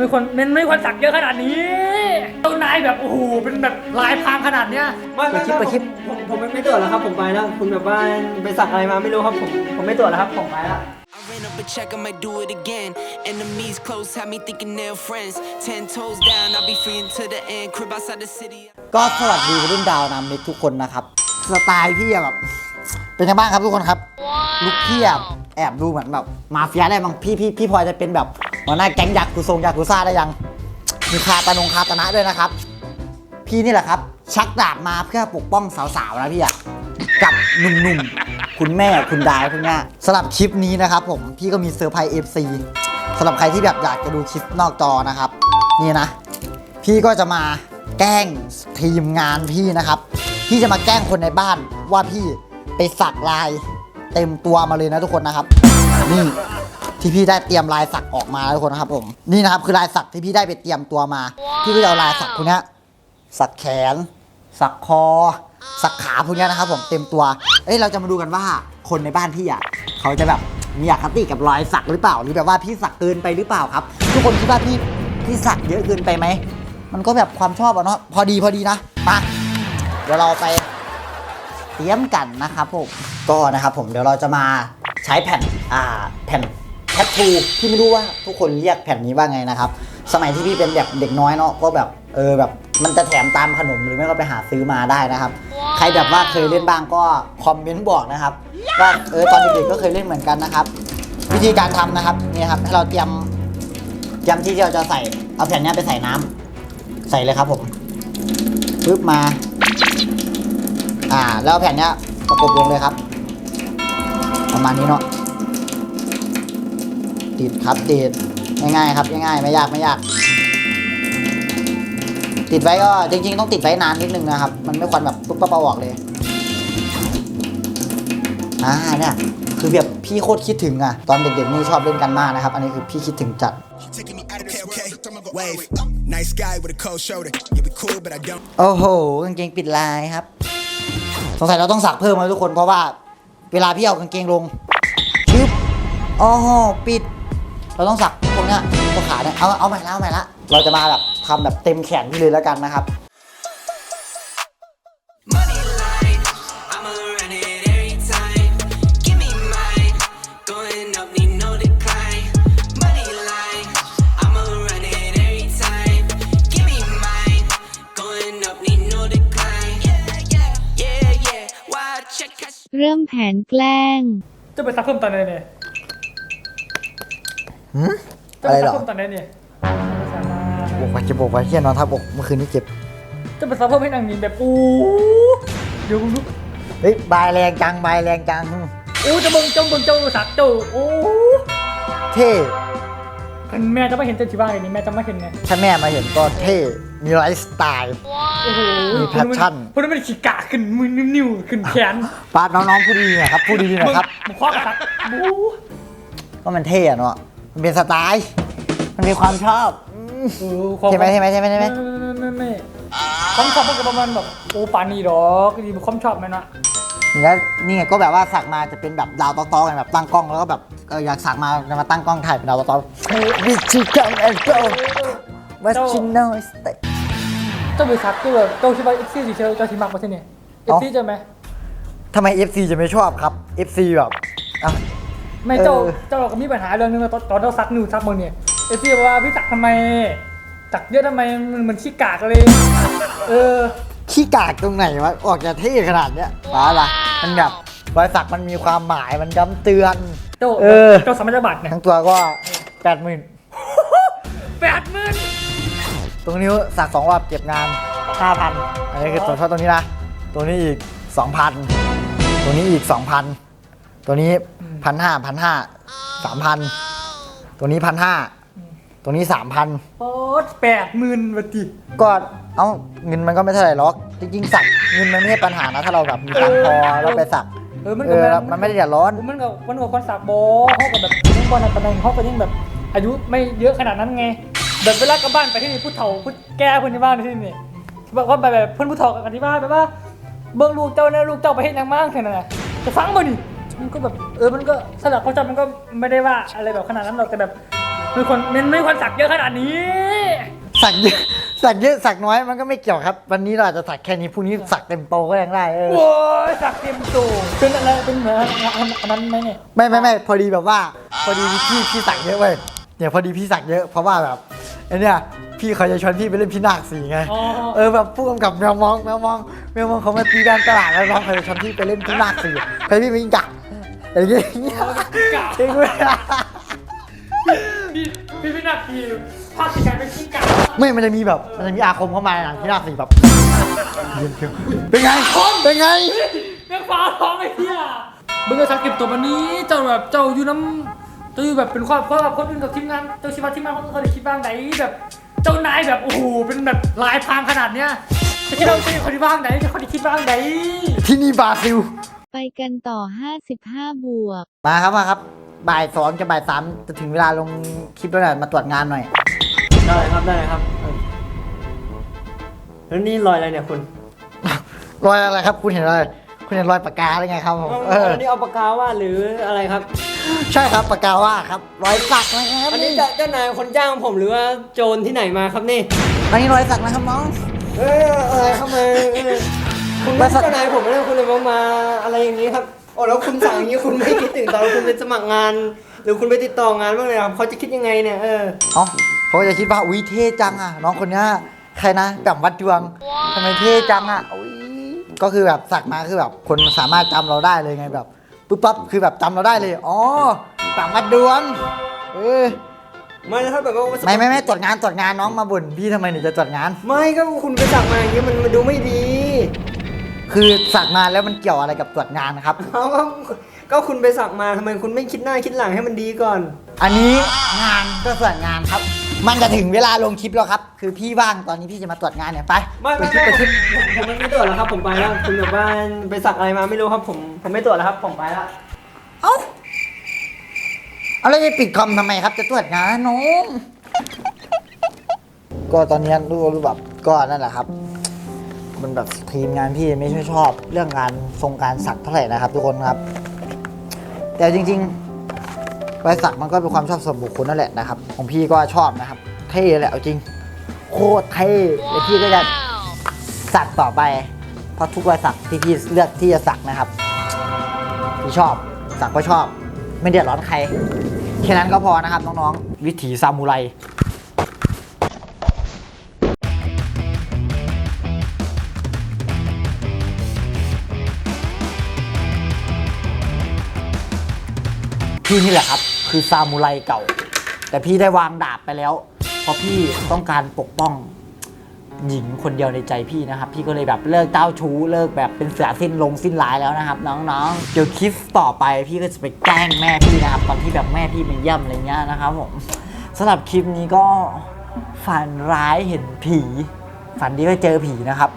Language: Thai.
เป็นคนมันไม่ควรสักเยอะขนาดนี้เจ้านายแบบโอ้โหเป็นแบบลายพรางขนาดเนี้ยไม่ไม่ไม่ผมผมผมไม่ไม่ตรวจแล้วครับผมไปแล้วคุณแบบว่าไปสักอะไรมาไม่รู้ครับผมผมไม่ตรวจแล้วครับผมไปแล้ว I ran up a check, I might do it again. Enemies close, had me thinking they're friends. Ten toes down, I'll be free until the end. Crib outside the city. ก็สวัสดีรุ่นดาวนามิกทุกคนนะครับ สไตล์พี่อะแบบ เป็นยังไงบ้างครับทุกคนครับ ลุคพี่อะแอบดูเหมือนแบบมาเฟียได้บางพี่พี่พี่พลอยจะเป็นแบบ หัวหน้าแก๊งยักษ์กุซงยักษ์กุซ่าได้ยัง มีคาตานงคาตนะด้วยนะครับ พี่นี่แหละครับ ชักดาบมาเพื่อปกป้องสาวๆนะพี่อะกับหนุ่มๆ คุณแม่คุณดาวพวกเนี้ยสำหรับคลิปนี้นะครับผมพี่ก็มีเซอร์ไพรส์เอฟซีสำหรับใครที่แบบอยากจะดูคลิปนอกจอนะครับ นี่นะ พี่ก็จะมาแกล้งทีมงานพี่นะครับ พี่จะมาแกล้งคนในบ้านว่าพี่ไปสักลายเต็มตัวมาเลยนะทุกคนนะครับ นี่ ที่พี่ได้เตรียมลายสักออกมาแล้วทุกคนนะครับผมนี่นะครับคือลายสักที่พี่ได้ไปเตรียมตัวมา พี่ก็จะเอาลายสักพวกเนี้ยสักแขน สักคอ สักขาพวกเนี้ยนะครับ ผมเต็มตัว เอ้ยเราจะมาดูกันว่าคนในบ้านพี่อะเขาจะแบบมีอคติกับรอยสักหรือเปล่า หรือแบบว่าพี่สักเกินไปหรือเปล่าครับ ทุกคนคิดว่าพี่พี่สักเยอะเกินไปไหมมันก็แบบความชอบอะเนาะพอดีพอดีนะมาเดี๋ยวเราไปเตรียมกันนะครับผมก็นะครับผมเดี๋ยวเราจะมาใช้แผ่นอ่าแผ่นแทททูที่ไม่รู้ว่าทุกคนเรียกแผ่นนี้ว่าไงนะครับ สมัยที่พี่เป็นแบบเด็กน้อยเนาะก็แบบเออแบบมันจะแถมตามขนมหรือไม่ก็ไปหาซื้อมาได้นะครับ ใครแบบว่าเคยเล่นบ้างก็คอมเมนต์บอกนะครับว่าเออตอนเด็กๆก็เคยเล่นเหมือนกันนะครับ วิธีการทำนะครับนี่ครับให้เราเตรียมเตรียมที่เราจะใส่เอาแผ่นเนี้ยไปใส่น้ำใส่เลยครับผมปึ๊บมา อ่า แล้วเอาแผ่นเนี้ยประกบลงเลยครับ ประมาณนี้เนาะ ติดครับติดง่ายๆครับง่ายๆไม่ยากไม่ยาก ติดไว้ก็จริง ๆ ต้องติดไว้นานนิดนึงนะครับ มันไม่ควรแบบปุ๊บปั๊บเอาออกเลยอ่าเนี่ยคือแบบพี่โคตรคิดถึงอะตอนเด็กๆนี่ชอบเล่นกันมากนะครับ อันนี้คือพี่คิดถึงจัด Taking me out of this okay, okay. Wave. Nice guy with a cold shoulder. Yeah, we cool, but I don't. โอ้โหกางเกงปิดลายครับ สงสัยเราต้องสักเพิ่มนะทุกคนเพราะว่า เวลาพี่เอากางเกงลงชึบโอ้โหปิด เราต้องสักพวกเนี้ยพวกขาเนี่ยเอาเอาใหม่ละเอาใหม่ละเราจะมาแบบทำแบบเต็มแขนพี่เลยแล้วกันนะครับ Money line, I'ma run it every time. Give me mine, going up, need no decline. Money line, I'ma run it every time. Give me mine, going up, need no decline. Yeah, yeah, yeah, yeah. Wild check, cash. เริ่มแผนแกล้ง จะไปซักเพิ่มตอนไหนเนี่ย หืมจะอะไรไปเหรซักอเพิ่มตอนไหนเนี่ยบอกไปจะบอกไปเที่ยนอนทับอกเมื่อคืนนี้เจ็บ จะไปซักเพิ่มให้นางนีแบบอู้เดี๋ยวคุณดูเฮ้ยบายแรงจังบายแรงจัง อู้จะเบิ่งเจ้าเบิ่งเจ้าสักเจ้าโอ้เท่แม่จะไม่เห็นเจ้าชีบ้าเลยนี่แม่จะไม่เห็นไงถ้าแม่มาเห็นก็เท่ มีไลฟ์สไตล์ โอ้โหมี passion พวกนั้นมันขี้กะขึ้นมือนิ้วๆขึ้นแขนปาดน้องๆผู้ดีหนะครับผู้ดีหนะครับมึงคว้ากระสักบู๊ก็มันเท่อะเนาะมัน เป็นสไตล์ มันมีความชอบอืมโอ้ความใช่ไหมใช่ไหมใช่ไหมใช่ไหมไม่ไม่ไม่ความชอบมันก็ประมาณแบบโอ้ปานนี่ดอกดีความชอบไหมนะแล้วนี่ไงก็แบบว่าสักมาจะเป็นแบบดาวตอๆกันแบบตั้งกล้องแล้วก็แบบเอออยากสักมาจะมาตั้งกล้องถ่ายเป็นดาวตอๆวิชิกังแอนโกวัชิโนสเตเจ้าไปสักเจ้าแบบเจ้าคิดว่าเอฟซีสิเจ้าเจ้าชิมากกว่าใช่เนี่ยเอฟซีจะไหมทำไม FC จะไม่ชอบครับ FC แบบเอ้า ไม่เจ้าเออ เจ้าก็มีปัญหาเรื่องนึงตอนตอนเราซักนิวซักมึงเนี่ยเอฟซีบอกว่าพี่สักทำไมสักเยอะทำไมมันเหมือนขี้กากเลย เออ ขี้กากตรงไหนวะ ออกจะเท่ขนาดเนี้ยป้าล่ะ มันแบบรอยสักมันมีความหมายมันย้ำเตือน เจ้าเออ เจ้าสมัยบัตรเนี่ยทั้งตัวก็แปดหมื่นแปดหมื่นตรงนิ้วสักสองรอบเก็บงานห้าพันอันนี้คือตัวเท่าตรงนี้นะ ตัวนี้อีกสองพันตัวนี้อีกสองพัน ตัวนี้พันห้าพันห้าสามพันตัวนี้พันห้าตัวนี้สามพันโอ๊ตแปดหมื่นบาทก็เอ้าเงินมันก็ไม่เท่าไหร่หรอกจริงๆสักเงินมันไม่ใช่ปัญหานะถ้าเราแบบมีตังค์พอแล้วไปสักเออมันเอก็อแม่แล้วมันไม่ได้เดือดร้อนมันก็มันก็คนสักโบเขาก็แบบยังบอลในตำแหน่งเขาก็ยังแบบ อายุไม่เยอะขนาดนั้นไงแบบเวลากลับบ้านไปที่นี่ผู้เฒ่าผู้แก่เพื่อนที่บ้านที่นี่บอกว่าแบบเพื่อนผู้เฒ่ากันที่บ้านแบบว่าเบิ่งลูกเจ้าเนี่ยลูกเจ้าไปเห็นยังมากแค่นั้นน่ะจะฟังบ่นี่ มันก็แบบเออมันก็สลับเขาจำมันก็ไม่ได้ว่าอะไรแบบขนาดนั้นหรอกแต่แบบไม่ควรมันไม่ควรสักเยอะขนาดนี้สักเยอะสักเยอะสักน้อยมันก็ไม่เกี่ยวครับ วันนี้เราอาจจะสักแค่นี้พรุ่งนี้สักเต็มโตก็ยังได้เออโอ้ยสักเต็มตัวเป็นอะไรเป็นเหมือนอันนั้นไหมเนี่ยไม่ไม่ไม่พอดีแบบว่า พอดีพี่พี่สักเยอะเว้ยเนี่ยพอดีพี่สักเยอะเพราะว่าแบบไอเนี่ยพี่เขาจะชวนพี่ไปเล่นพี่นาคสีไงอ๋อเออแบบผู้กำกับแมวมองแมวมองแมวมองเขามาตีการตลาดแล้วน้องเขาจะชวนพี่ไปเล่นพี่นาคสีไปพี่มิงกักอย่าง เงี้ยอย่างเงี้ยเก่งเว้ยพี่พี่พี่นักพี่ภาคสิการเป็นกิ้งก่าไม่มันจะมีแบบมันจะมีอาคมเข้ามาในหนังพี่นาคสีแบบเป็นไงเป็นไงแม่งฟ้าท้องไอ้เหี้ยมึงก็สักเก็บตัววันนี้เจ้าแบบเจ้าอยู่น้ำเจ้าอยู่แบบเป็นความเพราะว่าคนอื่นกับทีมงานเจ้าชีวะทีมงานเขาเขาได้คิดบ้างไหนแบบเจ้านายแบบโอ้โหเป็นแบบลายพรางขนาดเนี้ยจะคิดเราจะคนที่บ้างไหนจะคนที่คิดบ้างไหนที่นี่บราซิล ไปกันต่อ 55 บวก มาครับมาครับ บ่ายสองจะบ่ายสามจะถึงเวลาลงคลิปแล้วนะมาตรวจงานหน่อย ได้เลยครับได้เลยครับเออแล้วนี่รอยอะไรเนี่ยคุณรอยอะไรครับ คุณเห็นอะไรคุณเห็นรอยปากกาได้ไงครับผมเอออันนี้เอาปากกาวาดหรืออะไรครับ ใช่ครับปากกาว่าครับ รอยสักนะครับอันนี้เจ้าเจ้านายคนจ้างผมหรือว่าโจรที่ไหนมาครับนี่ อันนี้รอยสักนะครับน้อง เอออะไรเข้ามาเออ คุณไม่ใช่เจ้านายผมนะคุณเลยมามาอะไรอย่างนี้ครับโอ้แล้วคุณสั่งอย่างนี้คุณไม่คิดถึงตอนคุณไปสมัครงาน หรือคุณไปติดต่องานบ้างเลยครับเขาจะคิดยังไงเนี่ยเออเอ๋อเขาจะคิดว่าอุ้ยเท่จังอะน้องคนเนี้ยใครนะกับวัดดวงทำไมเท่จังอะอุ้ยก็คือแบบสักมาคือแบบคนสามารถจำเราได้เลยไงแบบปุ๊บปั๊บคือแบบจำเราได้เลยอ๋อต่างวัดดวงเออไม่แล้วถ้าแบบว่าไม่ไม่ไม่ตรวจงานตรวจงานน้องมาบ่นพี่ทำไมหนูจะตรวจงาน ไม่ก็คุณไปสั่งมาอย่างนี้มันมันดูไม่ดี คือสักงานแล้วมันเกี่ยวอะไรกับตรวจงานนะครับ เอาก็ก็คุณไปสั่งมาทำไมคุณไม่คิดหน้าคิดหลังให้มันดีก่อน อันนี้งานก็ส่วนงานครับ มันจะถึงเวลาลงคลิปแล้วครับ คือพี่ว่างตอนนี้พี่จะมาตรวจงานเนี่ยไปไม่ไปไม่คลิปไม่ไปคลิปผมผมไม่ตรวจแล้วครับ ผมไปแล้วคุณแบบว่าไปสักอะไรมาไม่รู้ครับผมผมไม่ตรวจแล้วครับ ผมไปแล้วเอ้าเอาแล้วจะปิดคอมทำไมครับ จะตรวจงานน้องก็ตอนนี้รู้รู้แบบก็นั่นแหละครับ มันแบบทีมงานพี่ไม่ค่อยชอบ เรื่องการทรงการสักเท่าไหร่นะครับทุกคนครับ แต่จริงๆรอยสักมันก็เป็นความชอบส่วนบุคคลนั่นแหละนะครับ ของพี่ก็ชอบนะครับ เท่แหละเอาจริง โคตรเท่แล้วพี่ก็จะสักต่อไป เพราะทุกรอยสักที่พี่เลือกที่จะสักนะครับ พี่ชอบสักก็ชอบ ไม่เดือดร้อนใครแค่นั้นก็พอนะครับน้องๆ วิถีซามูไร พี่นี่แหละครับ คือซามูไรเก่า แต่พี่ได้วางดาบไปแล้ว เพราะพี่ต้องการปกป้องหญิงคนเดียวในใจพี่นะครับ พี่ก็เลยแบบเลิกเจ้าชู้เลิกแบบเป็นเสือสิ้นลงสิ้นลายแล้วนะครับ น้องๆ เดี๋ยวคลิปต่อไปพี่ก็จะไปแกล้งแม่พี่นะครับตอนที่แบบแม่พี่เป็นย่ำอะไรเงี้ยนะครับผมสำหรับคลิปนี้ก็ฝันร้ายเห็นผี ฝันดีก็เจอผีนะครับ